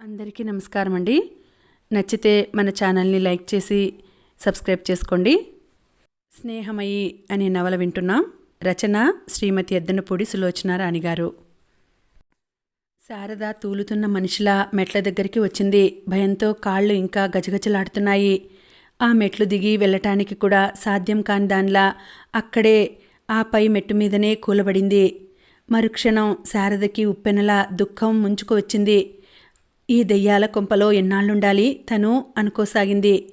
అందరికీ నమస్కారం అండి నచ్చితే మన ఛానల్ని లైక్ చేసి సబ్స్క్రైబ్ చేసుకోండి. స్నేహమయి అనే నవల వింటున్నాం. రచన శ్రీమతి ఎద్దనపూడి సులోచన రాణి గారు. శారద తూలుతున్న మనిషిలా మెట్ల దగ్గరికి వచ్చింది. భయంతో కాళ్ళు ఇంకా గజగజలాడుతున్నాయి. ఆ మెట్లు దిగి వెళ్ళటానికి కూడా సాధ్యం కాని దానిలా అక్కడే ఆ పై మెట్టు మీదనే కూలబడింది. మరుక్షణం శారదకి ఉప్పెనలా దుఃఖం ముంచుకు వచ్చింది. ఈ దెయ్యాల కొంపలో ఎన్నాళ్ళుండాలి? తను అనుకోసాగింది.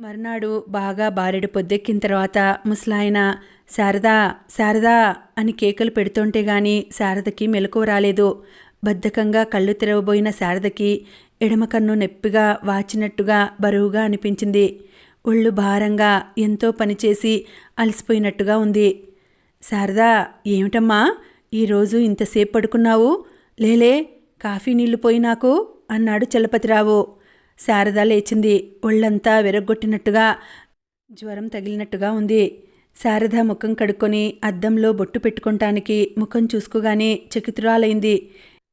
మర్నాడు బాగా బారెడు పొద్దెక్కిన తర్వాత ముసలాయన శారదా శారదా అని కేకలు పెడుతుంటే గాని శారదకి మెలకువ రాలేదు. బద్ధకంగా కళ్ళు తెరవబోయిన శారదకి ఎడమ కన్ను నొప్పిగా వాచినట్టుగా బరువుగా అనిపించింది. ఒళ్ళు భారంగా ఎంతో పనిచేసి అలసిపోయినట్టుగా ఉంది. శారదా ఏమిటమ్మా? ఈరోజు ఇంతసేపు పడుకున్నావు? లేలే కాఫీ నీళ్ళు పోయి నాకు అన్నాడు చలపతిరావు. శారద లేచింది. ఒళ్ళంతా విరగ్గొట్టినట్టుగా జ్వరం తగిలినట్టుగా ఉంది. శారద ముఖం కడుక్కొని అద్దంలో బొట్టు పెట్టుకుంటానికి ముఖం చూసుకోగానే చకితురాలైంది.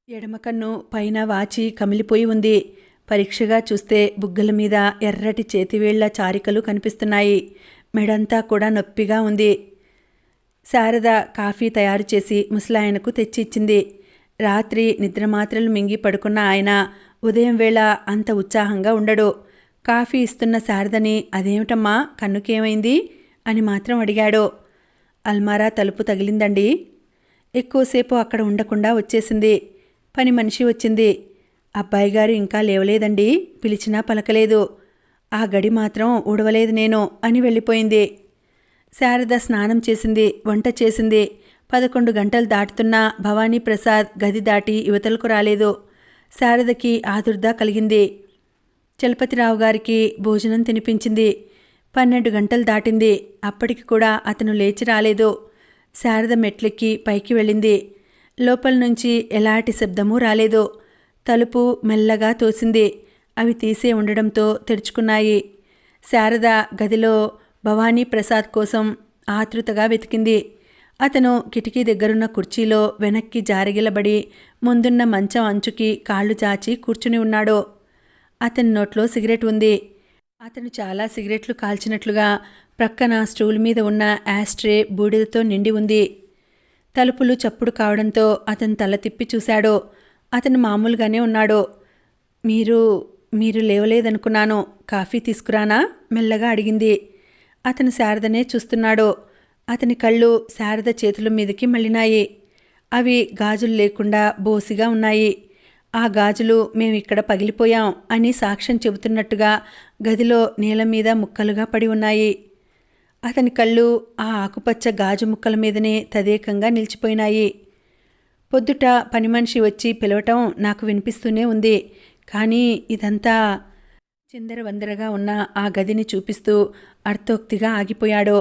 ఎడమ కన్ను పైన వాచి కమిలిపోయి ఉంది. పరీక్షగా చూస్తే బుగ్గల మీద ఎర్రటి చేతివేళ్ళ చారికలు కనిపిస్తున్నాయి. మెడంతా కూడా నొప్పిగా ఉంది. శారద కాఫీ తయారు చేసి ముసలాయనకు తెచ్చి ఇచ్చింది రాత్రి నిద్రమాత్రలు మింగి పడుకున్న ఆయన ఉదయం వేళ అంత ఉత్సాహంగా ఉండడు. కాఫీ ఇస్తున్న శారదని అదేమిటమ్మా కన్నుకేమైంది? అని మాత్రం అడిగాడు. అల్మారా తలుపు తగిలిందండి. ఎక్కువసేపు అక్కడ ఉండకుండా వచ్చేసింది. పని మనిషి వచ్చింది. అబ్బాయి గారు ఇంకా లేవలేదండి. పిలిచినా పలకలేదు. ఆ గడి మాత్రం ఊడవలేదు నేను అని వెళ్ళిపోయింది. శారద స్నానం చేసింది వంట చేసింది. పదకొండు గంటలు దాటుతున్నా భవానీ ప్రసాద్ గది దాటి యువతలకు రాలేదు. శారదకి ఆదుర్ద కలిగింది. చలపతిరావు గారికి భోజనం తినిపించింది. పన్నెండు గంటలు దాటింది. అప్పటికి కూడా అతను లేచి రాలేదు. శారద మెట్లెక్కి పైకి వెళ్ళింది. లోపల నుంచి ఎలాంటి శబ్దమూ రాలేదు. తలుపు మెల్లగా తోసింది. అవి తీసే ఉండడంతో తెరుచుకున్నాయి. శారద గదిలో భవానీ ప్రసాద్ కోసం ఆతృతగా వెతికింది. అతను కిటికీ దగ్గరున్న కుర్చీలో వెనక్కి జారిగిలబడి ముందున్న మంచం అంచుకి కాళ్ళు చాచి కూర్చుని ఉన్నాడు. అతని నోట్లో సిగరెట్ ఉంది. అతను చాలా సిగరెట్లు కాల్చినట్లుగా ప్రక్కన స్టూల్ మీద ఉన్న యాస్ట్రే బూడిదతో నిండి ఉంది. తలుపులు చప్పుడు కావడంతో అతను తల తిప్పి చూశాడు. అతను మామూలుగానే ఉన్నాడు. మీరు మీరు లేవలేదనుకున్నాను. కాఫీ తీసుకురానా? మెల్లగా అడిగింది. అతను శారదనే చూస్తున్నాడు. అతని కళ్ళు శారద చేతుల మీదకి మళ్ళినాయి. అవి గాజులు లేకుండా బోసిగా ఉన్నాయి. ఆ గాజులు మేమిక్కడ పగిలిపోయాం అని సాక్ష్యం చెబుతున్నట్టుగా గదిలో నేల మీద ముక్కలుగా పడి ఉన్నాయి. అతని కళ్ళు ఆ ఆకుపచ్చ గాజు ముక్కల మీదనే తదేకంగా నిలిచిపోయినాయి. పొద్దుట పని మనిషి వచ్చి పిలవటం నాకు వినిపిస్తూనే ఉంది. కానీ ఇదంతా చిందరవందరగా ఉన్న ఆ గదిని చూపిస్తూ అర్థోక్తిగా ఆగిపోయాడో.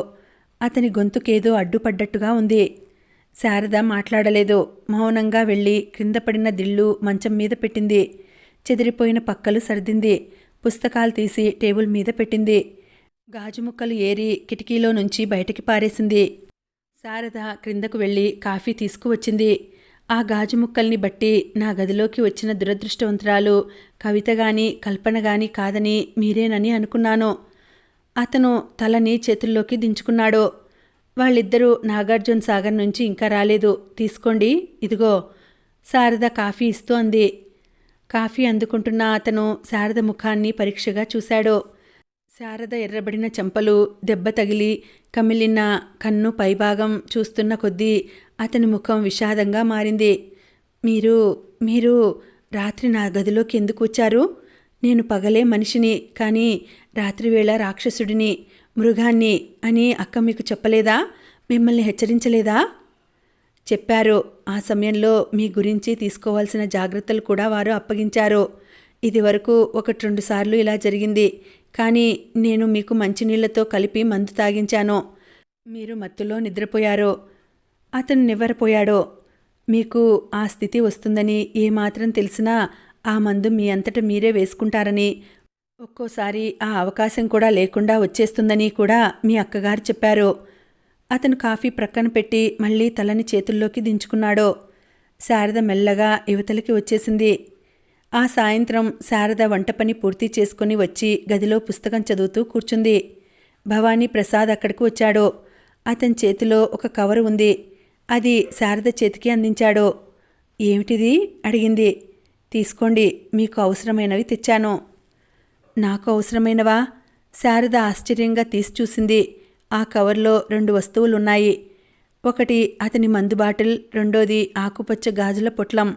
అతని గొంతుకేదో అడ్డుపడ్డట్టుగా ఉంది. శారద మాట్లాడలేదు. మౌనంగా వెళ్ళి క్రింద పడిన దిళ్ళు మంచం మీద పెట్టింది. చెదిరిపోయిన పక్కలు సర్దింది. పుస్తకాలు తీసి టేబుల్ మీద పెట్టింది. గాజు ముక్కలు ఏరి కిటికీలో నుంచి బయటికి పారేసింది. శారద క్రిందకు వెళ్ళి కాఫీ తీసుకువచ్చింది. ఆ గాజు ముక్కల్ని బట్టి నా గదిలోకి వచ్చిన దురదృష్టవంతురాలు కవిత గాని కల్పన గాని కాదని మీరేనని అనుకున్నాను. అతను తలని చేతుల్లోకి దించుకున్నాడు. వాళ్ళిద్దరూ నాగార్జున సాగర్ నుంచి ఇంకా రాలేదు. తీసుకోండి. ఇదిగో శారద కాఫీ ఇస్తూ అంది. కాఫీ అందుకుంటున్న అతను శారద ముఖాన్ని పరీక్షగా చూశాడు. శారద ఎర్రబడిన చెంపలు దెబ్బ తగిలి కమిలిన కన్ను పైభాగం చూస్తున్న కొద్దీ అతని ముఖం విషాదంగా మారింది. మీరు మీరు రాత్రి నా గదిలోకి ఎందుకు వచ్చారు? నేను పగలే మనిషిని కానీ రాత్రివేళ రాక్షసుడిని మృగాన్ని అని అక్క మీకు చెప్పలేదా? మిమ్మల్ని హెచ్చరించలేదా? చెప్పారు. ఆ సమయంలో మీ గురించి తీసుకోవాల్సిన జాగ్రత్తలు కూడా వారు అప్పగించారు. ఇది వరకు ఒకటి రెండు సార్లు ఇలా జరిగింది. కానీ నేను మీకు మంచినీళ్ళతో కలిపి మందు తాగించాను. మీరు మత్తులో నిద్రపోయారు. అతను నివ్వరపోయాడు. మీకు ఆ స్థితి వస్తుందని ఏమాత్రం తెలిసినా ఆ మందు మీ అంతట మీరే వేసుకుంటారని ఒక్కోసారి ఆ అవకాశం కూడా లేకుండా వచ్చేస్తుందని కూడా మీ అక్కగారు చెప్పారు. అతను కాఫీ ప్రక్కన పెట్టి మళ్ళీ తలని చేతుల్లోకి దించుకున్నాడు. శారద మెల్లగా యువతలకి వచ్చేసింది. ఆ సాయంత్రం శారద వంట పని పూర్తి చేసుకుని వచ్చి గదిలో పుస్తకం చదువుతూ కూర్చుంది. భవానీ ప్రసాద్ అక్కడికి వచ్చాడు. అతని చేతిలో ఒక కవర్ ఉంది. అది శారద చేతికి అందించాడు. ఏమిటిది? అడిగింది. తీసుకోండి మీకు అవసరమైనవి తెచ్చాను. నాకు అవసరమైనవా? శారద ఆశ్చర్యంగా తీసి చూసింది. ఆ కవర్లో రెండు వస్తువులున్నాయి. ఒకటి అతని మందు బాటిల్ రెండోది ఆకుపచ్చ గాజుల పొట్లం.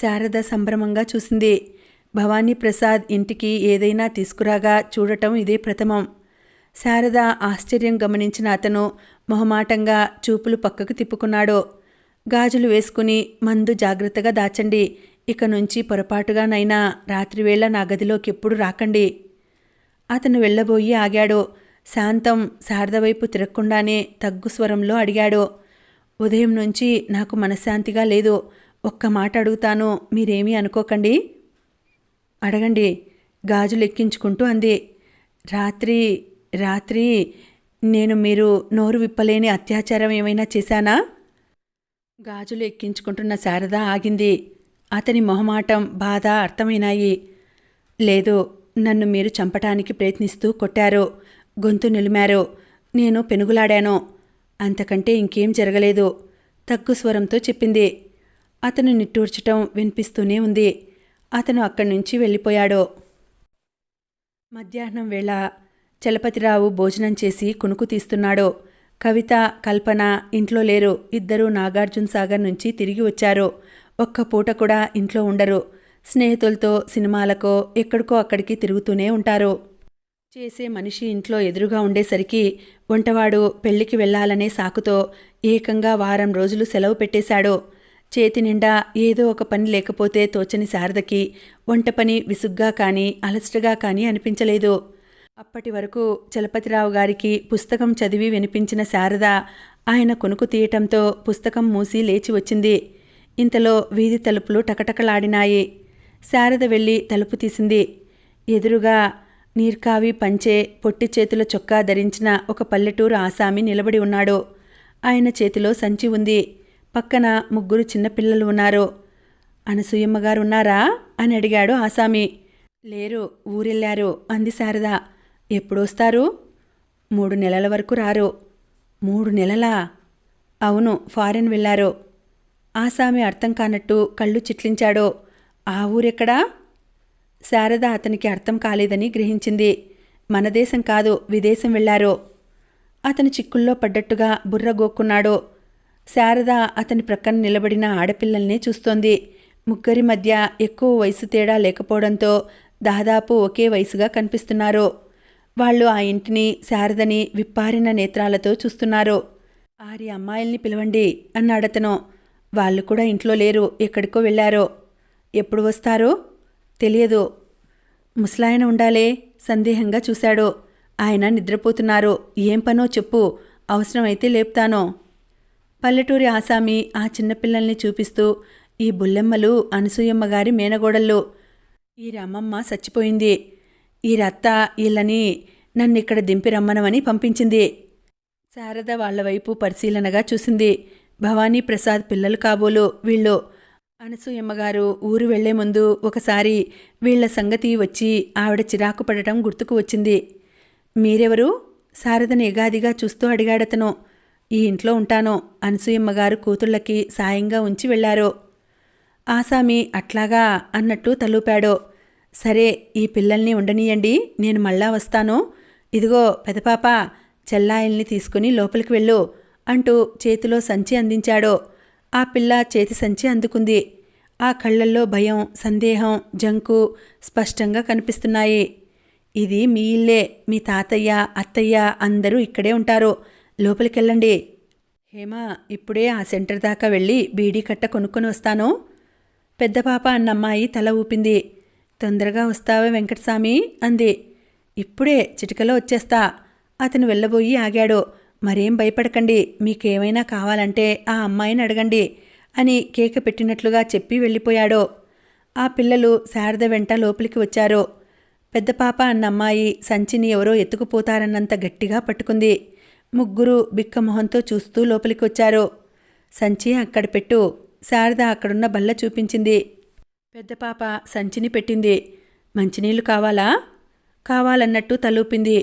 శారద సంభ్రమంగా చూసింది. భవానీ ప్రసాద్ ఇంటికి ఏదైనా తీసుకురాగా చూడటం ఇదే ప్రథమం. శారద ఆశ్చర్యం గమనించిన అతను మొహమాటంగా చూపులు పక్కకు తిప్పుకున్నాడు. గాజులు వేసుకుని మందు జాగ్రత్తగా దాచండి. ఇక నుంచి పొరపాటుగానైనా రాత్రివేళ నా గదిలోకి ఎప్పుడు రాకండి. అతను వెళ్ళబోయి ఆగాడు. శాంతం శారద వైపు తిరగకుండానే తగ్గు స్వరంలో అడిగాడు. ఉదయం నుంచి నాకు మనశ్శాంతిగా లేదు. ఒక్క మాట అడుగుతాను మీరేమీ అనుకోకండి? అడగండి గాజులు ఎక్కించుకుంటూ అంది. రాత్రి రాత్రి నేను మీరు నోరు విప్పలేని అత్యాచారం ఏమైనా చేశానా? గాజులు ఎక్కించుకుంటున్న శారద ఆగింది. అతని మొహమాటం బాధ అర్థమైనాయి. లేదు నన్ను మీరు చంపటానికి ప్రయత్నిస్తూ కొట్టారు గొంతు నిలిమారు నేను పెనుగులాడాను అంతకంటే ఇంకేం జరగలేదు తగ్గు స్వరంతో చెప్పింది. అతను నిట్టూర్చటం వినిపిస్తూనే ఉంది. అతను అక్కడి నుంచి వెళ్ళిపోయాడు. మధ్యాహ్నం వేళ చలపతిరావు భోజనం చేసి కునుకు తీస్తున్నాడు. కవిత కల్పన ఇంట్లో లేరు. ఇద్దరూ నాగార్జున సాగర్ నుంచి తిరిగి వచ్చారు. ఒక్క పూట కూడా ఇంట్లో ఉండరు. స్నేహితులతో సినిమాలకో ఎక్కడికో అక్కడికి తిరుగుతూనే ఉంటారు. చేసే మనిషి ఇంట్లో ఎదురుగా ఉండేసరికి వంటవాడు పెళ్ళికి వెళ్ళాలనే సాకుతో ఏకంగా వారం రోజులు సెలవు పెట్టేశాడు. చేతి నిండా ఏదో ఒక పని లేకపోతే తోచని శారదకి వంట పని విసుగ్గా కానీ అలసటగా కానీ అనిపించలేదు. అప్పటి వరకు చలపతిరావు గారికి పుస్తకం చదివి వినిపించిన శారద ఆయన కొనుకు తీయటంతో పుస్తకం మూసి లేచి వచ్చింది. ఇంతలో వీధి తలుపులు టకటకలాడినాయి. శారద వెళ్ళి తలుపు తీసింది. ఎదురుగా నీర్కావి పంచే పొట్టి చేతుల చొక్కా ధరించిన ఒక పల్లెటూరు ఆసామి నిలబడి ఉన్నాడు. ఆయన చేతిలో సంచి ఉంది. పక్కన ముగ్గురు చిన్నపిల్లలు ఉన్నారు. అనసూయమ్మ గారు ఉన్నారా అని అడిగాడు ఆసామి. లేరు ఊరెళ్ళారు అంది శారద. ఎప్పుడొస్తారు? మూడు నెలల వరకు రారు. మూడు నెలలా? అవును ఫారెన్ వెళ్ళారు. ఆసామి అర్థం కానట్టు కళ్ళు చిట్లించాడు ఆ ఊరెక్కడా? శారద అతనికి అర్థం కాలేదని గ్రహించింది. మన దేశం కాదు విదేశం వెళ్ళారు. అతను చిక్కుల్లో పడ్డట్టుగా బుర్ర గోక్కున్నాడు. శారద అతని ప్రక్కన నిలబడిన ఆడపిల్లల్ని చూస్తోంది. ముగ్గురి మధ్య ఎక్కువ వయసు తేడా లేకపోవడంతో దాదాపు ఒకే వయసుగా కనిపిస్తున్నారు. వాళ్ళు ఆ ఇంటిని శారదని విప్పారిన నేత్రాలతో చూస్తున్నారు. ఆరి అమ్మాయిల్ని పిలవండి అన్నాడతను. వాళ్ళు కూడా ఇంట్లో లేరు. ఎక్కడికో వెళ్ళారో. ఎప్పుడు వస్తారో తెలియదు. ముసలాయన ఉండాలే సందేహంగా చూశాడు. ఆయన నిద్రపోతున్నారు. ఏం పనో చెప్పు. అవసరమైతే లేపుతాను. పల్లెటూరి ఆసామి ఆ చిన్నపిల్లల్ని చూపిస్తూ ఈ బుల్లెమ్మలు అనసూయమ్మ గారి మేనగోడళ్ళు. ఈ రమ్మమ్మ చచ్చిపోయింది. ఈ రత్త వీళ్ళని నన్నిక్కడ దింపి రమ్మనమని పంపించింది. శారద వాళ్ళ వైపు పరిశీలనగా చూసింది. భవానీ ప్రసాద్ పిల్లలు కాబోలు వీళ్ళు అనసూయమ్మగారు ఊరు వెళ్ళే ముందు ఒకసారి వీళ్ళ సంగతి వచ్చి ఆవిడ చిరాకు పడటం గుర్తుకు వచ్చింది. మీరెవరు? శారదని ఎగాదిగా చూస్తూ అడిగాడతను. ఈ ఇంట్లో ఉంటాను. అనసూయమ్మగారు కూతుళ్ళకి సాయంగా ఉంచి వెళ్ళారు ఆసామి అట్లాగా అన్నట్టు తలూపాడో. సరే ఈ పిల్లల్ని ఉండనీయండి. నేను మళ్ళా వస్తాను. ఇదిగో పెదపాప చెల్లాయిల్ని తీసుకుని లోపలికి వెళ్ళు. అంటూ చేతిలో సంచి అందించాడు. ఆ పిల్ల చేతి సంచి అందుకుంది. ఆ కళ్ళల్లో భయం సందేహం జంకు స్పష్టంగా కనిపిస్తున్నాయి. ఇది మీ ఇల్లే మీ తాతయ్య అత్తయ్య అందరూ ఇక్కడే ఉంటారు. లోపలికెళ్ళండి. హేమ ఇప్పుడే ఆ సెంటర్ దాకా వెళ్ళి బీడీ కట్ట కొనుక్కొని వస్తాను. పెద్ద పాప అన్న అమ్మాయి తల ఊపింది. తొందరగా వస్తావా వెంకటస్వామి అంది. ఇప్పుడే చిటికలో వచ్చేస్తా అతను వెళ్ళబోయి ఆగాడు. మరేం భయపడకండి మీకేమైనా కావాలంటే ఆ అమ్మాయిని అడగండి అని కేక పెట్టినట్లుగా చెప్పి వెళ్ళిపోయాడో. ఆ పిల్లలు శారద వెంట లోపలికి వచ్చారు. పెద్ద పాప అన్న అమ్మాయి సంచిని ఎవరో ఎత్తుకుపోతారన్నంత గట్టిగా పట్టుకుంది. ముగ్గురు బిక్కమొహంతో చూస్తూ లోపలికి వచ్చారు. సంచి అక్కడ పెట్టు శారద అక్కడున్న బల్ల చూపించింది. పెద్ద పాప సంచిని పెట్టింది. మంచినీళ్ళు కావాలా? కావాలన్నట్టు తలూపింది.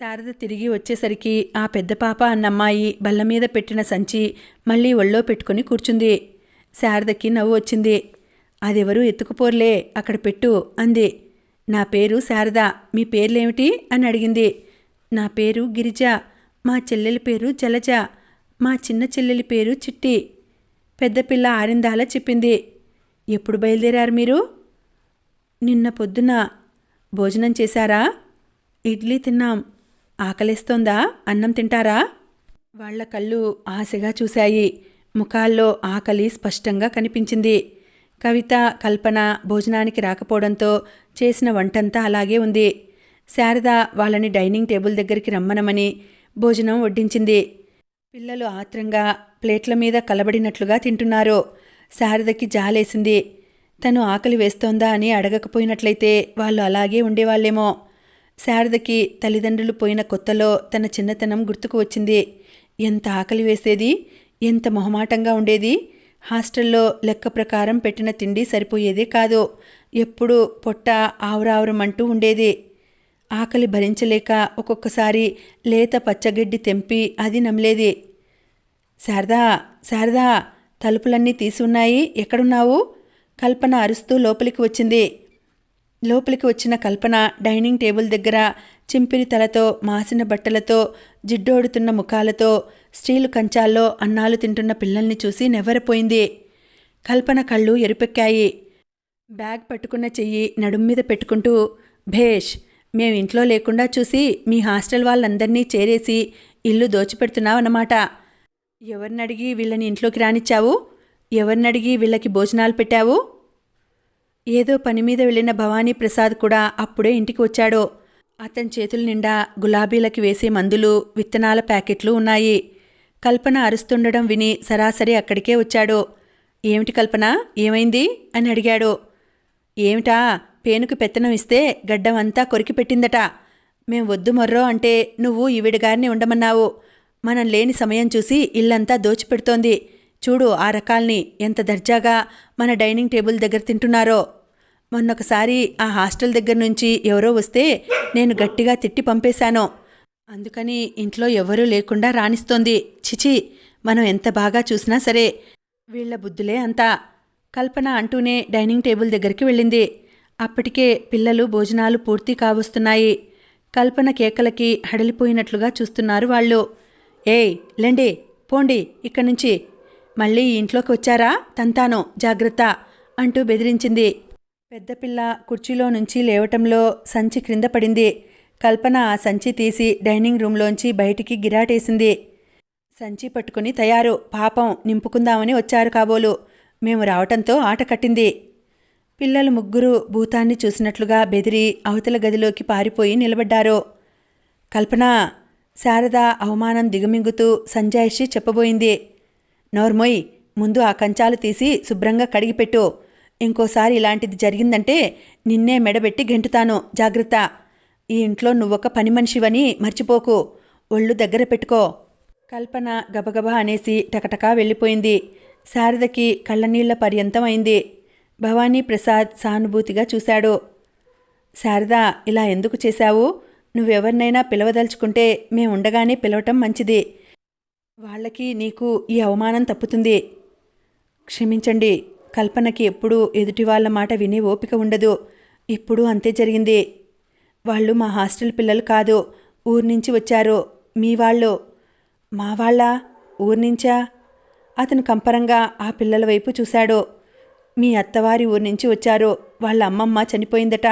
శారద తిరిగి వచ్చేసరికి ఆ పెద్ద పాప అన్నమ్మాయి బల్ల మీద పెట్టిన సంచి మళ్ళీ ఒళ్ళో పెట్టుకుని కూర్చుంది. శారదకి నవ్వు వచ్చింది. అదెవరూ ఎత్తుకుపోర్లే అక్కడ పెట్టు అంది. నా పేరు శారద మీ పేర్లేమిటి? అని అడిగింది. నా పేరు గిరిజ మా చెల్లెలి పేరు జలజ మా చిన్న చెల్లెలి పేరు చిట్టి పెద్ద పిల్ల ఆరిందాల చెప్పింది. ఎప్పుడు బయలుదేరారు మీరు? నిన్న పొద్దున. భోజనం చేశారా? ఇడ్లీ తిన్నాం. ఆకలిస్తోందా? అన్నం తింటారా? వాళ్ళ కళ్ళు ఆశగా చూశాయి. ముఖాల్లో ఆకలి స్పష్టంగా కనిపించింది. కవిత కల్పన భోజనానికి రాకపోవడంతో చేసిన వంటంతా అలాగే ఉంది. శారద వాళ్ళని డైనింగ్ టేబుల్ దగ్గరికి రమ్మనమని భోజనం వడ్డించింది. పిల్లలు ఆత్రంగా ప్లేట్ల మీద కలబడినట్లుగా తింటున్నారు. శారదకి జాలేసింది. తను ఆకలి వేస్తోందా అని అడగకపోయినట్లయితే వాళ్ళు అలాగే ఉండేవాళ్ళేమో. శారదకి తల్లిదండ్రులు పోయిన కొత్తలో తన చిన్నతనం గుర్తుకు వచ్చింది. ఎంత ఆకలి వేసేది? ఎంత మొహమాటంగా ఉండేది? హాస్టల్లో లెక్క ప్రకారం పెట్టిన తిండి సరిపోయేదే కాదు. ఎప్పుడూ పొట్ట ఆవురావురమంటూ ఉండేది. ఆకలి భరించలేక ఒక్కొక్కసారి లేత పచ్చగడ్డి తెంపి అది నమ్మలేది శారదా శారదా తలుపులన్నీ తీసి ఉన్నాయి ఎక్కడున్నావు? కల్పన అరుస్తూ లోపలికి వచ్చింది. లోపలికి వచ్చిన కల్పన డైనింగ్ టేబుల్ దగ్గర చింపిరి తలతో మాసిన బట్టలతో జిడ్డోడుతున్న ముఖాలతో స్టీలు కంచాల్లో అన్నాలు తింటున్న పిల్లల్ని చూసి నెవ్వరపోయింది. కల్పన కళ్ళు ఎరుపెక్కాయి. బ్యాగ్ పట్టుకున్న చెయ్యి నడుం మీద పెట్టుకుంటూ భేష్ మేము ఇంట్లో లేకుండా చూసి మీ హాస్టల్ వాళ్ళందరినీ చేరేసి ఇల్లు దోచిపెడుతున్నావన్నమాట. ఎవరినడిగి వీళ్ళని ఇంట్లోకి రానిచ్చావు? ఎవరినడిగి వీళ్ళకి భోజనాలు పెట్టావు? ఏదో పని మీద వెళ్ళిన భవానీ ప్రసాద్ కూడా అప్పుడే ఇంటికి వచ్చాడు. అతని చేతుల నిండా గులాబీలకి వేసే మందులు విత్తనాల ప్యాకెట్లు ఉన్నాయి. కల్పన అరుస్తుండడం విని సరాసరి అక్కడికే వచ్చాడు. ఏమిటి కల్పన? ఏమైంది? అని అడిగాడు. ఏమిటా? పేనుకు పెత్తనం ఇస్తే గడ్డమంతా కొరికి పెట్టిందట. మేం వద్దు మొర్రో అంటే నువ్వు ఈవిడగారిని ఉండమన్నావు. మనం లేని సమయం చూసి ఇల్లంతా దోచిపెడుతోంది. చూడు ఆ రకాల్ని ఎంత దర్జాగా మన డైనింగ్ టేబుల్ దగ్గర తింటున్నారో. మొన్నొకసారి ఆ హాస్టల్ దగ్గర నుంచి ఎవరో వస్తే నేను గట్టిగా తిట్టి పంపేశాను. అందుకని ఇంట్లో ఎవరూ లేకుండా రాణిస్తోంది. చిచి మనం ఎంత బాగా చూసినా సరే వీళ్ళ బుద్ధులే అంతా. కల్పన అంటూనే డైనింగ్ టేబుల్ దగ్గరికి వెళ్ళింది. అప్పటికే పిల్లలు భోజనాలు పూర్తి కావస్తున్నాయి. కల్పన కేకలకి హడలిపోయినట్లుగా చూస్తున్నారు వాళ్ళు. ఏయ్ లెండి పోండి ఇక్కడి నుంచి. మళ్ళీ ఇంట్లోకి వచ్చారా తంతాను జాగ్రత్త అంటూ బెదిరించింది. పెద్దపిల్ల కుర్చీలో నుంచి లేవటంలో సంచి క్రింద పడింది. కల్పన ఆ సంచి తీసి డైనింగ్ రూంలోంచి బయటికి గిరాటేసింది. సంచి పట్టుకుని తయారు. పాపం నింపుకుందామని వచ్చారు కాబోలు. మేము రావటంతో ఆట కట్టింది. పిల్లలు ముగ్గురు భూతాన్ని చూసినట్లుగా బెదిరి అవతల గదిలోకి పారిపోయి నిలబడ్డారు. కల్పన శారద అవమానం దిగమింగుతూ సంజాయిషి చెప్పబోయింది. నోర్మోయ్ ముందు ఆ కంచాలు తీసి శుభ్రంగా కడిగిపెట్టు. ఇంకోసారి ఇలాంటిది జరిగిందంటే నిన్నే మెడబెట్టి గెంటుతాను. జాగ్రత్త. ఈ ఇంట్లో నువ్వొక పని మనిషివని మర్చిపోకు. ఒళ్ళు దగ్గర పెట్టుకో. కల్పన గబగబా అనేసి టకటకా వెళ్ళిపోయింది. శారదకి కళ్ళనీళ్ళ పర్యంతం అయింది భవానీ ప్రసాద్ సానుభూతిగా చూశాడు. శారద ఇలా ఎందుకు చేశావు? నువ్వెవరినైనా పిలవదలుచుకుంటే మేముండగానే పిలవటం మంచిది. వాళ్ళకి నీకు ఈ అవమానం తప్పుతుంది. క్షమించండి. కల్పనకి ఎప్పుడూ ఎదుటి వాళ్ళ మాట వినే ఓపిక ఉండదు. ఇప్పుడు అంతే జరిగింది. వాళ్ళు మా హాస్టల్ పిల్లలు కాదు. ఊరి నుంచి వచ్చారు. మీ వాళ్ళు. మా వాళ్ళ? ఊరి నుంచా? అతను కంపరంగా ఆ పిల్లల వైపు చూశాడు. మీ అత్తవారి ఊరి నుంచి వచ్చారు. వాళ్ళ అమ్మమ్మ చనిపోయిందట.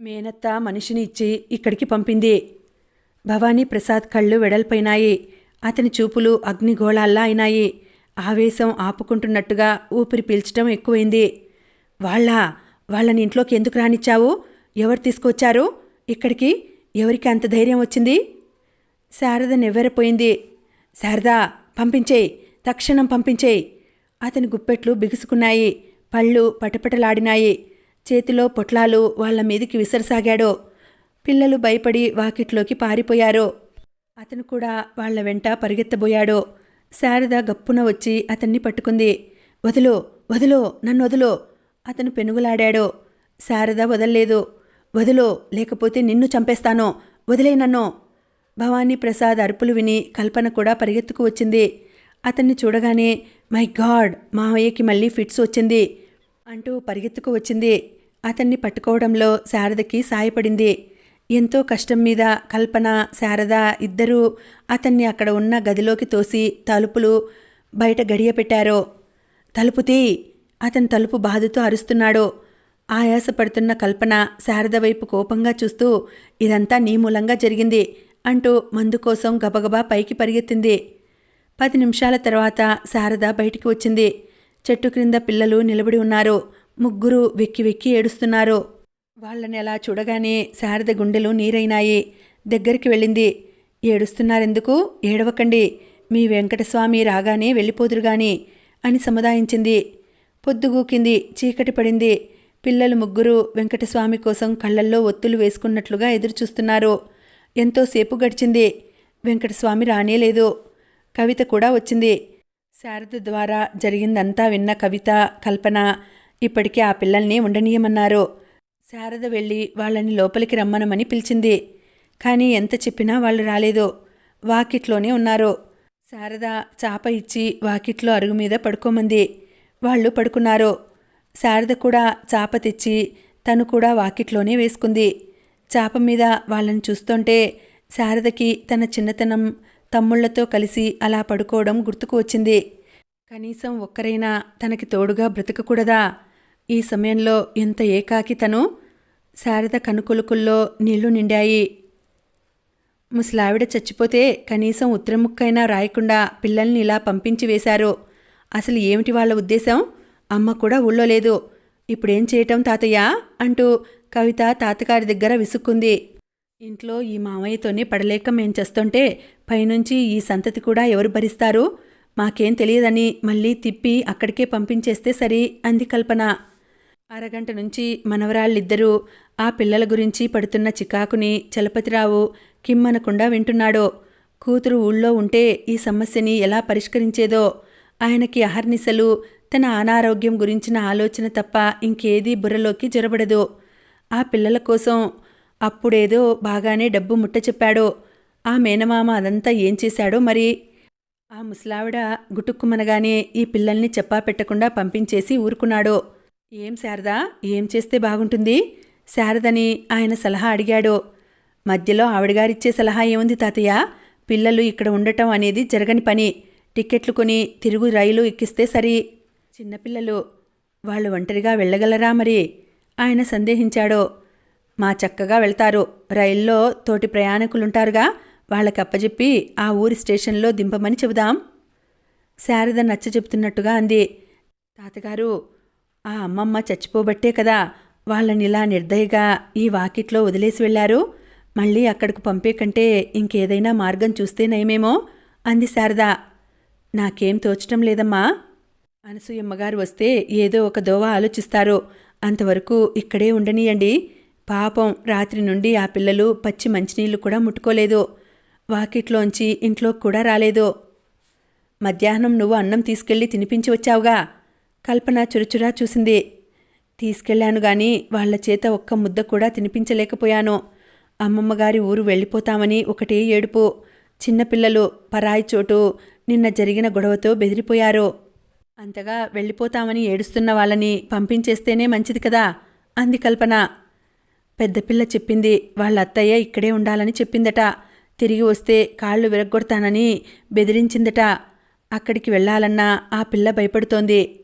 మేనత్త మనిషిని ఇచ్చి ఇక్కడికి పంపింది. భవానీ ప్రసాద్ కళ్ళు వెడల్పోయినాయి. అతని చూపులు అగ్నిగోళాల్లా అయినాయి. ఆవేశం ఆపుకుంటున్నట్టుగా ఊపిరి పీల్చడం ఎక్కువైంది. వాళ్ళ వాళ్ళని ఇంట్లోకి ఎందుకు రానిచ్చావు? ఎవరు తీసుకొచ్చారు? ఇక్కడికి ఎవరికి అంత ధైర్యం వచ్చింది? శారద నివ్వెరపోయింది. శారదా పంపించేయి తక్షణం పంపించేయి. అతని గుప్పెట్లు బిగుసుకున్నాయి. పళ్ళు పటపటలాడినాయి. చేతిలో పొట్లాలు వాళ్ళ మీదికి విసరసాగాడు. పిల్లలు భయపడి వాకిట్లోకి పారిపోయారు. అతను కూడా వాళ్ళ వెంట పరిగెత్తబోయాడు. శారద గప్పున వచ్చి అతన్ని పట్టుకుంది. వదులు వదులు నన్ను వదులు అతను పెనుగులాడాడు. శారద వదల్లేదు. వదులు లేకపోతే నిన్ను చంపేస్తాను. వదిలే నన్ను భవానీ ప్రసాద్ అరుపులు విని కల్పన కూడా పరిగెత్తుకు వచ్చింది. అతన్ని చూడగానే మై గాడ్ మావయ్యకి మళ్ళీ ఫిట్స్ వచ్చింది అంటూ పరిగెత్తుకు వచ్చింది. అతన్ని పట్టుకోవడంలో శారదకి సాయపడింది. ఎంతో కష్టం మీద కల్పన శారద ఇద్దరూ అతన్ని అక్కడ ఉన్న గదిలోకి తోసి తలుపులు బయట గడియపెట్టారో. తలుపుతీ తలుపు తీ అతను తలుపు బాధతో అరుస్తున్నాడు. ఆయాసపడుతున్న కల్పన శారద వైపు కోపంగా చూస్తూ ఇదంతా నీ మూలంగా జరిగింది అంటూ మందు కోసం గబగబా పైకి పరిగెత్తింది. పది నిమిషాల తర్వాత శారద బయటికి వచ్చింది. చెట్టు క్రింద పిల్లలు నిలబడి ఉన్నారు. ముగ్గురు వెక్కి వెక్కి ఏడుస్తున్నారు. వాళ్ళని అలా చూడగానే శారద గుండెలు నీరైనాయి. దగ్గరికి వెళ్ళింది. ఏడుస్తున్నారెందుకు? ఏడవకండి. మీ వెంకటస్వామి రాగానే వెళ్ళిపోదురు గాని అని సముదాయించింది. పొద్దుగూకింది చీకటి పడింది. పిల్లలు ముగ్గురు వెంకటస్వామి కోసం కళ్ళల్లో ఒత్తులు వేసుకున్నట్లుగా ఎదురుచూస్తున్నారు. ఎంతోసేపు గడిచింది. వెంకటస్వామి రానేలేదు కవిత కూడా వచ్చింది. శారద ద్వారా జరిగిందంతా విన్న కవిత కల్పన ఇప్పటికే ఆ పిల్లల్ని ఉండనీయమన్నారు. శారద వెళ్ళి వాళ్ళని లోపలికి రమ్మనమని పిలిచింది. కానీ ఎంత చెప్పినా వాళ్ళు రాలేదు. వాకిట్లోనే ఉన్నారు. శారద చాప ఇచ్చి వాకిట్లో అరుగు మీద పడుకోమంది. వాళ్ళు పడుకున్నారు. శారద కూడా చాప తెచ్చి తను కూడా వాకిట్లోనే వేసుకుంది. చాప మీద వాళ్ళని చూస్తుంటే శారదకి తన చిన్నతనం తమ్ముళ్ళతో కలిసి అలా పడుకోవడం గుర్తుకు వచ్చింది. కనీసం ఒక్కరైనా తనకి తోడుగా బ్రతకకూడదా? ఈ సమయంలో ఎంత ఏకాకి తను? శారద కనుకొలుకుల్లో నీళ్ళు నిండాయి. ముసలావిడ చచ్చిపోతే కనీసం ఉత్తరముక్కైనా రాయకుండా పిల్లల్ని ఇలా పంపించి వేశారు. అసలు ఏమిటి వాళ్ళ ఉద్దేశం? అమ్మ కూడా ఊళ్ళో లేదు. ఇప్పుడేం చేయటం తాతయ్య? అంటూ కవిత తాతగారి దగ్గర విసుక్కుంది. ఇంట్లో ఈ మామయ్యతోనే పడలేక మేం చేస్తుంటే పైనుంచి ఈ సంతతి కూడా ఎవరు భరిస్తారు? మాకేం తెలియదని మళ్ళీ తిప్పి అక్కడికే పంపించేస్తే సరి అంది కల్పన. అరగంట నుంచి మనవరాళ్ళిద్దరూ ఆ పిల్లల గురించి పడుతున్న చికాకుని చలపతిరావు కిమ్మనకుండా వింటున్నాడో. కూతురు ఊళ్ళో ఉంటే ఈ సమస్యని ఎలా పరిష్కరించేదో. ఆయనకి అహర్నిశలు తన అనారోగ్యం గురించిన ఆలోచన తప్ప ఇంకేదీ బుర్రలోకి జొరబడదు. ఆ పిల్లల కోసం అప్పుడేదో బాగానే డబ్బు ముట్ట చెప్పాడో ఆ మేనమామ అదంతా ఏం చేశాడో మరి? ఆ ముసలావిడ గుటుక్కుమనగానే ఈ పిల్లల్ని చెప్పా పెట్టకుండా పంపించేసి ఊరుకున్నాడో. ఏం శారదా? ఏం చేస్తే బాగుంటుంది? శారదని ఆయన సలహా అడిగాడు. మధ్యలో ఆవిడగారిచ్చే సలహా ఏముంది తాతయ్య? పిల్లలు ఇక్కడ ఉండటం అనేది జరగని పని. టిక్కెట్లు కొని తిరుగు రైలు ఎక్కిస్తే సరి. చిన్నపిల్లలు వాళ్ళు ఒంటరిగా వెళ్ళగలరా మరి? ఆయన సందేహించాడు. మా చక్కగా వెళ్తారు. రైల్లో తోటి ప్రయాణికులుంటారుగా. వాళ్ళకి అప్పచెప్పి ఆ ఊరి స్టేషన్లో దింపమని చెబుదాం. శారద నచ్చ చెబుతున్నట్టుగా అంది. తాతగారు ఆ అమ్మమ్మ చచ్చిపోబట్టే కదా వాళ్ళని ఇలా నిర్దయగా ఈ వాకిట్లో వదిలేసి వెళ్ళారు. మళ్ళీ అక్కడికి పంపే కంటే ఇంకేదైనా మార్గం చూస్తే నయమేమో అంది శారద. నాకేం తోచటం లేదమ్మా. అనసూయమ్మగారు వస్తే ఏదో ఒక దోవ ఆలోచిస్తారు. అంతవరకు ఇక్కడే ఉండనీయండి. పాపం రాత్రి నుండి ఆ పిల్లలు పచ్చి మంచినీళ్ళు కూడా ముట్టుకోలేదు. వాకిట్లోంచి ఇంట్లోకి కూడా రాలేదు. మధ్యాహ్నం నువ్వు అన్నం తీసుకెళ్ళి తినిపించి వచ్చావుగా. కల్పన చురుచురా చూసింది. తీసుకెళ్ళాను గాని వాళ్ళ చేత ఒక్క ముద్ద కూడా తినిపించలేకపోయాను. అమ్మమ్మగారి ఊరు వెళ్ళిపోతామని ఒకటే ఏడుపు. చిన్నపిల్లలు పరాయి చోటు నిన్న జరిగిన గొడవతో బెదిరిపోయారు. అంతగా వెళ్ళిపోతామని ఏడుస్తున్న వాళ్ళని పంపించేస్తేనే మంచిది కదా అంది కల్పన. పెద్దపిల్ల చెప్పింది వాళ్ళ అత్తయ్య ఇక్కడే ఉండాలని చెప్పిందట. తిరిగి వస్తే కాళ్ళు విరగ్గొడతానని బెదిరించిందట. అక్కడికి వెళ్ళాలన్నా ఆ పిల్ల భయపడుతోంది.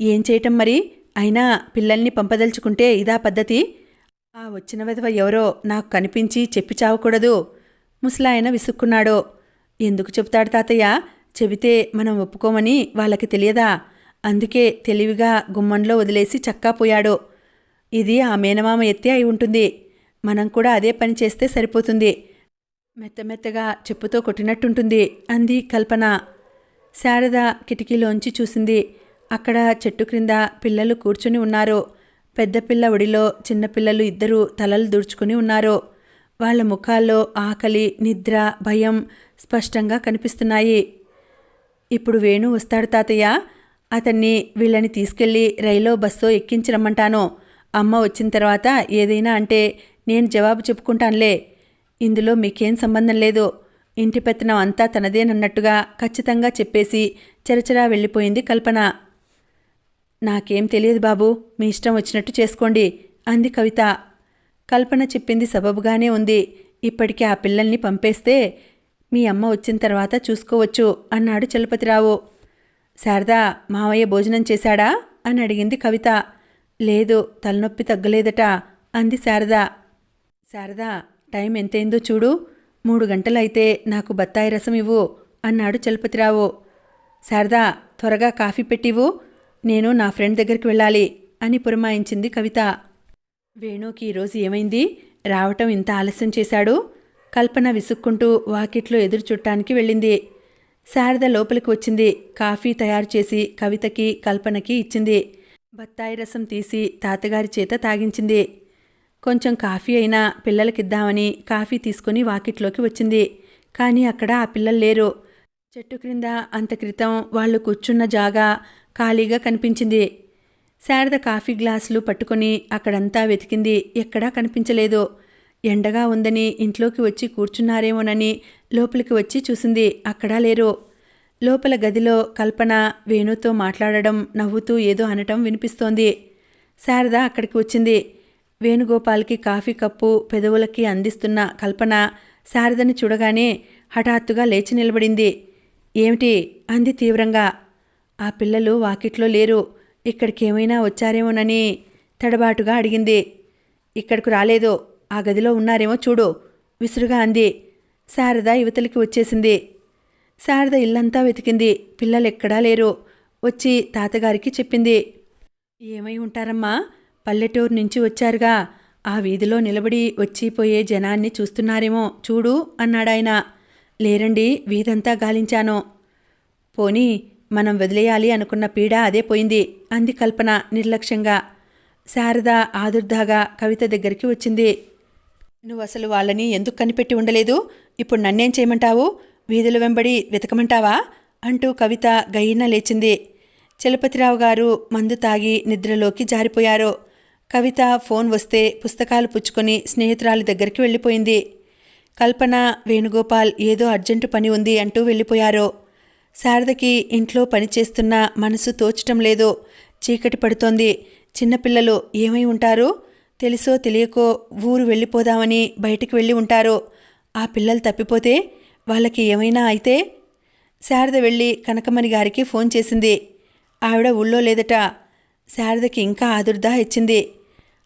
ఏం చేయటం మరి? అయినా పిల్లల్ని పంపదలుచుకుంటే ఇదా పద్ధతి? ఆ వచ్చిన విధవ ఎవరో నాకు కనిపించి చెప్పి చావకూడదు. ముసలాయన విసుక్కున్నాడు. ఎందుకు చెప్తాడు తాతయ్య? చెబితే మనం ఒప్పుకోమని వాళ్ళకి తెలియదా? అందుకే తెలివిగా గుమ్మంలో వదిలేసి చక్కా పోయాడు. ఇది ఆ మేనమామ ఎత్తే అయి ఉంటుంది. మనం కూడా అదే పని చేస్తే సరిపోతుంది. మెత్తమెత్తగా చెప్పుతో కొట్టినట్టుంటుంది అంది కల్పన. శారద కిటికీలోంచి చూసింది. అక్కడ చెట్టు క్రింద పిల్లలు కూర్చుని ఉన్నారు పెద్ద పిల్ల ఒడిలో చిన్నపిల్లలు ఇద్దరూ తలలు దుడుచుకుని ఉన్నారు వాళ్ళ ముఖాల్లో ఆకలి నిద్ర భయం స్పష్టంగా కనిపిస్తున్నాయి. ఇప్పుడు వేణు వస్తాడు తాతయ్య. అతన్ని వీళ్ళని తీసుకెళ్ళి రైలో బస్సో ఎక్కించరమ్మంటాను. అమ్మ వచ్చిన తర్వాత ఏదైనా అంటే నేను జవాబు చెప్పుకుంటానులే. ఇందులో మీకేం సంబంధం లేదు. ఇంటి పెత్తనం అంతా తనదేనన్నట్టుగా ఖచ్చితంగా చెప్పేసి చెరచరా వెళ్ళిపోయింది కల్పన. నాకేం తెలియదు బాబు మీ ఇష్టం వచ్చినట్టు చేసుకోండి అంది కవిత. కల్పన చెప్పింది సబబుగానే ఉంది. ఇప్పటికి ఆ పిల్లల్ని పంపేస్తే మీ అమ్మ వచ్చిన తర్వాత చూసుకోవచ్చు అన్నాడు చలపతిరావు. శారదా మావయ్య భోజనం చేశాడా? అని అడిగింది కవిత. లేదు తలనొప్పి తగ్గలేదట అంది శారద. శారదా టైం ఎంతైందో చూడు మూడు గంటలైతే నాకు బత్తాయి రసం ఇవ్వు అన్నాడు చలపతిరావు. శారదా త్వరగా కాఫీ పెట్టివు నేను నా ఫ్రెండ్ దగ్గరికి వెళ్ళాలి అని పురమాయించింది కవిత. వేణుకి ఈరోజు ఏమైంది? రావటం ఇంత ఆలస్యం చేశాడు? కల్పన విసుక్కుంటూ వాకిట్లో ఎదురు చుట్టానికి వెళ్ళింది. శారద లోపలికి వచ్చింది. కాఫీ తయారు చేసి కవితకి కల్పనకి ఇచ్చింది. బత్తాయి రసం తీసి తాతగారి చేత తాగించింది. కొంచెం కాఫీ అయినా పిల్లలకిద్దామని కాఫీ తీసుకుని వాకిట్లోకి వచ్చింది. కానీ అక్కడ ఆ పిల్లలు లేరు. చెట్టు క్రింద అంత క్రితం వాళ్ళు కూర్చున్న జాగా ఖాళీగా కనిపించింది. శారద కాఫీ గ్లాసులు పట్టుకొని అక్కడంతా వెతికింది. ఎక్కడా కనిపించలేదు. ఎండగా ఉందని ఇంట్లోకి వచ్చి కూర్చున్నారేమోనని లోపలికి వచ్చి చూసింది. అక్కడా లేరు. లోపల గదిలో కల్పన వేణుతో మాట్లాడడం నవ్వుతూ ఏదో అనటం వినిపిస్తోంది. శారద అక్కడికి వచ్చింది. వేణుగోపాల్కి కాఫీ కప్పు పెదవులకి అందిస్తున్న కల్పన శారదని చూడగానే హఠాత్తుగా లేచి నిలబడింది. ఏమిటి? అంది తీవ్రంగా. ఆ పిల్లలు వాకిట్లో లేరు. ఇక్కడికి ఏమైనా వచ్చారేమోనని తడబాటుగా అడిగింది. ఇక్కడకు రాలేదు. ఆ గదిలో ఉన్నారేమో చూడు విసురుగా అంది. శారద యువతలకి వచ్చేసింది. శారద ఇల్లంతా వెతికింది. పిల్లలు ఎక్కడా లేరు. వచ్చి తాతగారికి చెప్పింది. ఏమై ఉంటారమ్మా? పల్లెటూరు నుంచి వచ్చారుగా. ఆ వీధిలో నిలబడి వచ్చిపోయే జనాన్ని చూస్తున్నారేమో చూడు అన్నాడాయన. లేరండి వీధంతా గాలించాను. పోనీ మనం వదిలేయాలి అనుకున్న పీడ అదే పోయింది అంది కల్పన నిర్లక్ష్యంగా. శారద ఆదుర్దాగా కవిత దగ్గరికి వచ్చింది. నువ్వు అసలు వాళ్ళని ఎందుకు కనిపెట్టి ఉండలేదు? ఇప్పుడు నన్నేం చేయమంటావు? వీధుల వెంబడి వెతకమంటావా? అంటూ కవిత గయ్యిన లేచింది. చలపతిరావు గారు మందు తాగి నిద్రలోకి జారిపోయారు. కవిత ఫోన్ వస్తే పుస్తకాలు పుచ్చుకొని స్నేహితురాలి దగ్గరికి వెళ్ళిపోయింది. కల్పన వేణుగోపాల్ ఏదో అర్జెంటు పని ఉంది అంటూ వెళ్ళిపోయారు. శారదకి ఇంట్లో పనిచేస్తున్న మనసు తోచటం లేదు చీకటి పడుతోంది. చిన్నపిల్లలు ఏమై ఉంటారు? తెలుసో తెలియకో ఊరు వెళ్ళిపోదామని బయటికి వెళ్ళి ఉంటారు. ఆ పిల్లలు తప్పిపోతే వాళ్ళకి ఏమైనా అయితే? శారద వెళ్ళి కనకమణి గారికి ఫోన్ చేసింది. ఆవిడ ఊళ్ళో లేదట. శారదకి ఇంకా ఆదుర్దా ఇచ్చింది.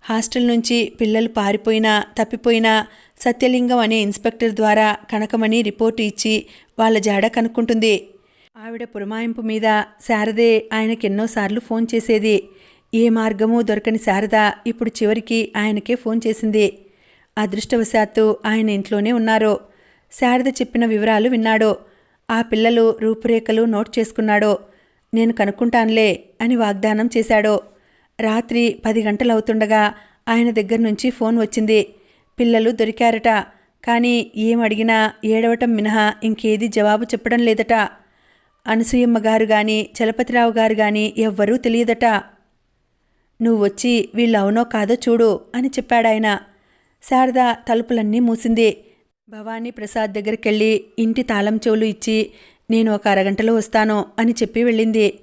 హాస్టల్ నుంచి పిల్లలు పారిపోయినా తప్పిపోయినా సత్యలింగం అనే ఇన్స్పెక్టర్ ద్వారా కనకమణి రిపోర్టు ఇచ్చి వాళ్ళ జాడ కనుక్కుంటుంది. ఆవిడ పురమాయింపు మీద శారదే ఆయనకి ఎన్నోసార్లు ఫోన్ చేసేది. ఏ మార్గమూ దొరకని శారద ఇప్పుడు చివరికి ఆయనకే ఫోన్ చేసింది. అదృష్టవశాత్తు ఆయన ఇంట్లోనే ఉన్నారు. శారద చెప్పిన వివరాలు విన్నాడు. ఆ పిల్లలు రూపురేఖలు నోట్ చేసుకున్నాడు. నేను కనుక్కుంటానులే అని వాగ్దానం చేశాడు. రాత్రి పది గంటలవుతుండగా ఆయన దగ్గర నుంచి ఫోన్ వచ్చింది. పిల్లలు దొరికారట. కానీ ఏం అడిగినా ఏడవటం మినహా ఇంకేది జవాబు చెప్పడం లేదట. అనసూయమ్మ గారు గాని చలపతిరావు గారు గాని ఎవ్వరూ తెలియదట. నువ్వు వచ్చి వీళ్ళు కాదో చూడు అని చెప్పాడాయన. శారద తలుపులన్నీ మూసింది. భవానీ ప్రసాద్ దగ్గరికెళ్ళి ఇంటి తాళం చెవులు ఇచ్చి నేను ఒక అరగంటలో వస్తాను అని చెప్పి వెళ్ళింది.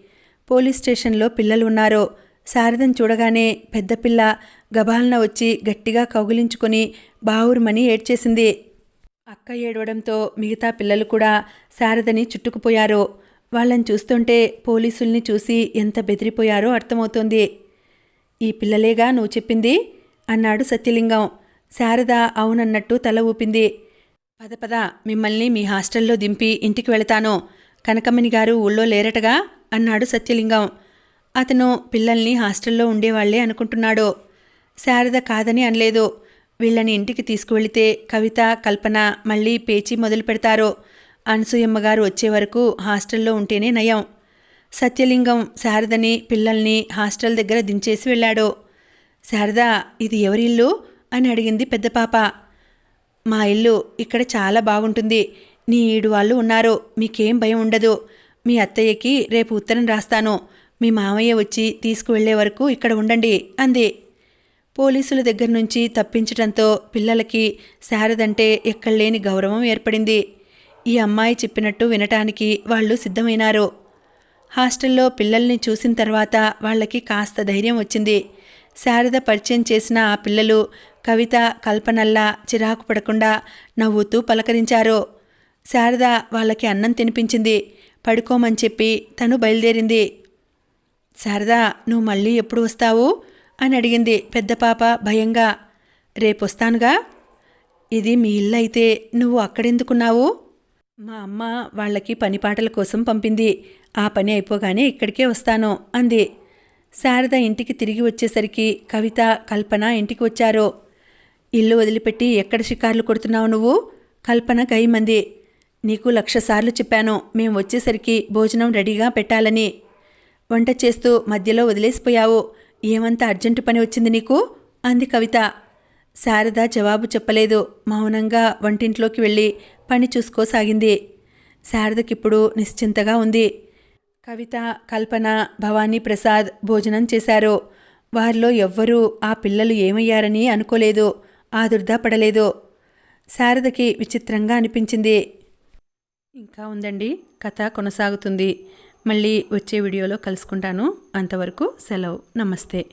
పోలీస్ స్టేషన్లో పిల్లలు ఉన్నారు శారదను చూడగానే పెద్ద పిల్ల గబాలన వచ్చి గట్టిగా కౌగిలించుకొని బావురుమని ఏడ్చేసింది. అక్క ఏడవడంతో మిగతా పిల్లలు కూడా శారదని చుట్టుకుపోయారు. వాళ్ళని చూస్తుంటే పోలీసుల్ని చూసి ఎంత బెదిరిపోయారో అర్థమవుతోంది. ఈ పిల్లలేగా నువ్వు చెప్పింది? అన్నాడు సత్యలింగం. శారద అవునన్నట్టు తల ఊపింది. పద పద మిమ్మల్ని మీ హాస్టల్లో దింపి ఇంటికి వెళతాను. కనకమ్మని గారు ఊళ్ళో లేరటగా? అన్నాడు సత్యలింగం. అతను పిల్లల్ని హాస్టల్లో ఉండేవాళ్ళే అనుకుంటున్నాడు. శారద కాదని అనలేదు. వీళ్ళని ఇంటికి తీసుకువెళితే కవిత కల్పన మళ్ళీ పేచీ మొదలు పెడతారు అనసూయమ్మ గారు వచ్చే వరకు హాస్టల్లో ఉంటేనే నయం. సత్యలింగం శారదని పిల్లల్ని హాస్టల్ దగ్గర దించేసి వెళ్ళాడు. శారద ఇది ఎవరిల్లు అని అడిగింది పెద్ద పాప. మా ఇల్లు ఇక్కడ చాలా బాగుంటుంది. నీ ఈడు వాళ్ళు ఉన్నారు. మీకేం భయం ఉండదు. మీ అత్తయ్యకి రేపు ఉత్తరం రాస్తాను. మీ మామయ్య వచ్చి తీసుకువెళ్ళే వరకు ఇక్కడ ఉండండి అంది. పోలీసుల దగ్గర నుంచి తప్పించడంతో పిల్లలకి శారదంటే ఎక్కడలేని గౌరవం ఏర్పడింది. ఈ అమ్మాయి చెప్పినట్టు వినటానికి వాళ్ళు సిద్ధమైనారు. హాస్టల్లో పిల్లల్ని చూసిన తర్వాత వాళ్ళకి కాస్త ధైర్యం వచ్చింది. శారద పరిచయం చేసిన ఆ పిల్లలు కవిత కల్పనల్లా చిరాకు పడకుండా నవ్వుతూ పలకరించారు. శారద వాళ్ళకి అన్నం తినిపించింది. పడుకోమని చెప్పి తను బయలుదేరింది. శారదా నువ్వు మళ్ళీ ఎప్పుడు వస్తావు? అని అడిగింది పెద్ద పాప భయంగా. రేపొస్తానుగా. ఇది మీ ఇల్లు అయితే నువ్వు అక్కడెందుకున్నావు? మా అమ్మ వాళ్ళకి పనిపాటల కోసం పంపింది. ఆ పని అయిపోగానే ఇక్కడికే వస్తాను అంది. శారద ఇంటికి తిరిగి వచ్చేసరికి కవిత కల్పన ఇంటికి వచ్చారు. ఇల్లు వదిలిపెట్టి ఎక్కడ షికార్లు కొడుతున్నావు నువ్వు? కల్పన గైమంది. నీకు లక్ష సార్లు చెప్పాను మేం వచ్చేసరికి భోజనం రెడీగా పెట్టాలని. వంట చేస్తూ మధ్యలో వదిలేసిపోయావు. ఏమంత అర్జెంటు పని వచ్చింది నీకు? అంది కవిత. శారద జవాబు చెప్పలేదు. మౌనంగా వంటింట్లోకి వెళ్ళి పని చూసుకోసాగింది. శారదకిప్పుడు నిశ్చింతగా ఉంది. కవిత కల్పన భవానీ ప్రసాద్ భోజనం చేశారు. వారిలో ఎవ్వరూ ఆ పిల్లలు ఏమయ్యారని అనుకోలేదు ఆదుర్దా పడలేదు. శారదకి విచిత్రంగా అనిపించింది. ఇంకా ఉందండి కథ కొనసాగుతుంది. మళ్ళీ వచ్చే వీడియోలో కలుసుకుంటాను. అంతవరకు సెలవు. నమస్తే.